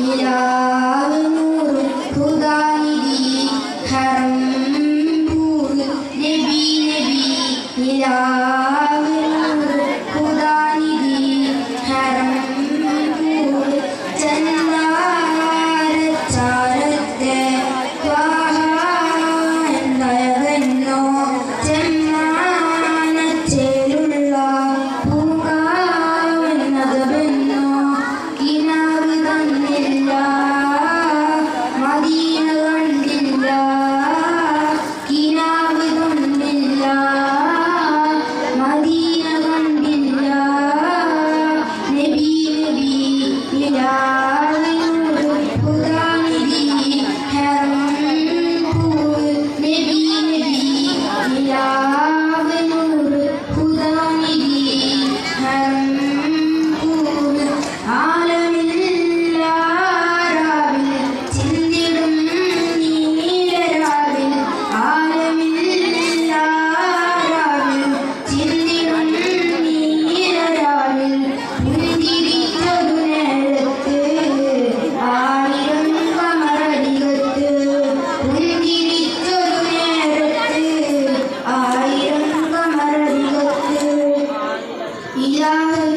നിലാവ് നൂറ് ഹുദാനിധി ഹറം നബി നബി നിലാവ് Yeah. Yeah.